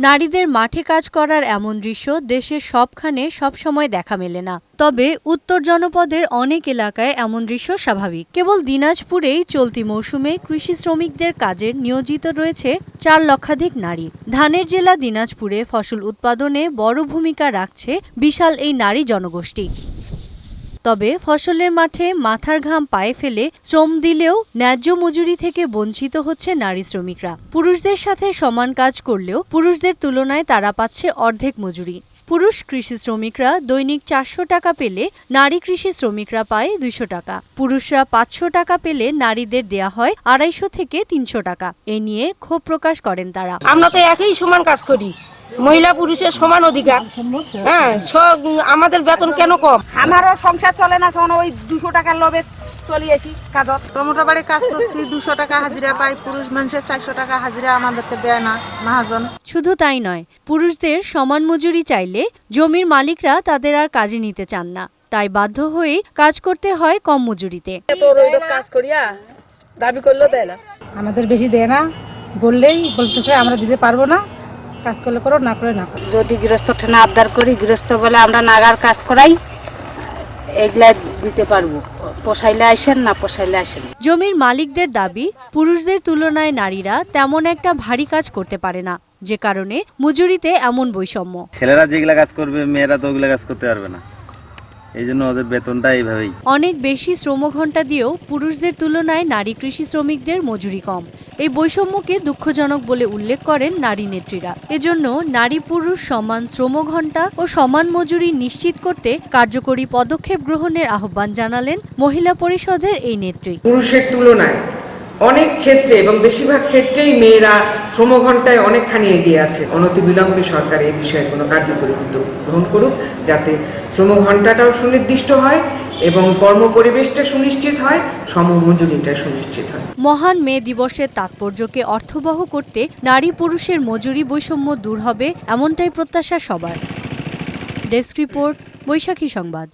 নারীদের মাঠে কাজ করার এমন দৃশ্য দেশের সবখানে সবসময় দেখা মেলে না। তবে উত্তর জনপদের অনেক এলাকায় এমন দৃশ্য স্বাভাবিক। কেবল দিনাজপুরেই চলতি মৌসুমে কৃষি শ্রমিকদের কাজে নিয়োজিত রয়েছে চার লক্ষাধিক নারী। ধানের জেলা দিনাজপুরে ফসল উৎপাদনে বড় ভূমিকা রাখছে বিশাল এই নারী জনগোষ্ঠী। তবে ফসলের মাঠে মাথার ঘাম পায়ে ফেলে শ্রম দিলেও ন্যায্য মজুরি থেকে বঞ্চিত হচ্ছে নারী শ্রমিকরা। পুরুষদের সাথে সমান কাজ করলেও পুরুষদের তুলনায় তারা পাচ্ছে অর্ধেক মজুরি। পুরুষ কৃষি শ্রমিকরা দৈনিক চারশো টাকা পেলে নারী কৃষি শ্রমিকরা পায় দুইশো টাকা। পুরুষরা পাঁচশো টাকা পেলে নারীদের দেয়া হয় আড়াইশো থেকে তিনশো টাকা। এ নিয়ে ক্ষোভ প্রকাশ করেন তারা। আমরা তো একই সমান কাজ করি। মহিলা পুরুষের সমান অধিকার। হ্যাঁ সব আমাদের বেতন কেন কম? আমারও সংসার চলে না শোনো ওই দুশো টাকার লোভে চলে আসি কাজত। টমেটো বাড়ি কাজ করছি দুশো টাকা হাজিরা পাই পুরুষ মানুষের চারশো টাকা হাজিরা আমাদেরকে দেয় না মহাজন। শুধু তাই নয় পুরুষদের সমান মজুরি চাইলে জমির মালিকরা তাদের আর কাজে নিতে চান না। তাই বাধ্য হয়েই কাজ করতে হয় কম মজুরিতে। কাজ করিয়া দাবি করলেও দেয় না। আমাদের বেশি দেয় না বললেই বলতেছে আমরা দিতে পারব না। কাজ করলে করো না করে না করো। যদি গৃহস্থ ঠেনা আবদার করি গৃহস্থ বলে আমরা নাগার কাজ করাই এগুলা দিতে পারব। পোষাইলে আসেন না পোষাইলে আসেন জমির মালিকদের দাবি পুরুষদের তুলনায় নারীরা তেমন একটা ভারী কাজ করতে পারে না যে কারণে মজুরিতে এমন বৈষম্য। ছেলেরা যেগুলা কাজ করবে মেয়েরা তো ওগুলা কাজ করতে পারবে না। এই জন্য ওদের বেতনটা এইভাবেই। অনেক বেশি শ্রম ঘণ্টা দিয়েও পুরুষদের তুলনায় নারী কৃষি শ্রমিকদের মজুরি কম। এই বৈষম্যকে দুঃখজনক বলে উল্লেখ করেন নারী নেত্রীরা। এজন্য নারী পুরুষ সমান শ্রম শ্রমঘণ্টা ও সমান মজুরি নিশ্চিত করতে কার্যকরী পদক্ষেপ গ্রহণের আহ্বান জানালেন মহিলা পরিষদের এই নেত্রী। পুরুষের তুলনায় অনেক ক্ষেত্রে এবং বেশিরভাগ ক্ষেত্রেই মেয়েরা শ্রমঘণ্টায় অনেকখানি এগিয়ে আছে। অনতিবিলম্বে সরকার এই বিষয়ে কোনো কার্যকরী উদ্যোগ গ্রহণ করুক, যাতে শ্রমঘণ্টাটাও সুনির্দিষ্ট হয় এবং কর্মপরিবেশটা সুনিশ্চিত হয় সমমজুরিটা সুনিশ্চিত হয়। মহান মে দিবসের তাৎপর্যকে অর্থবহ করতে নারী পুরুষের মজুরি বৈষম্য দূর হবে, এমনটাই প্রত্যাশা সবার। ডেস্ক রিপোর্ট, বৈশাখী সংবাদ।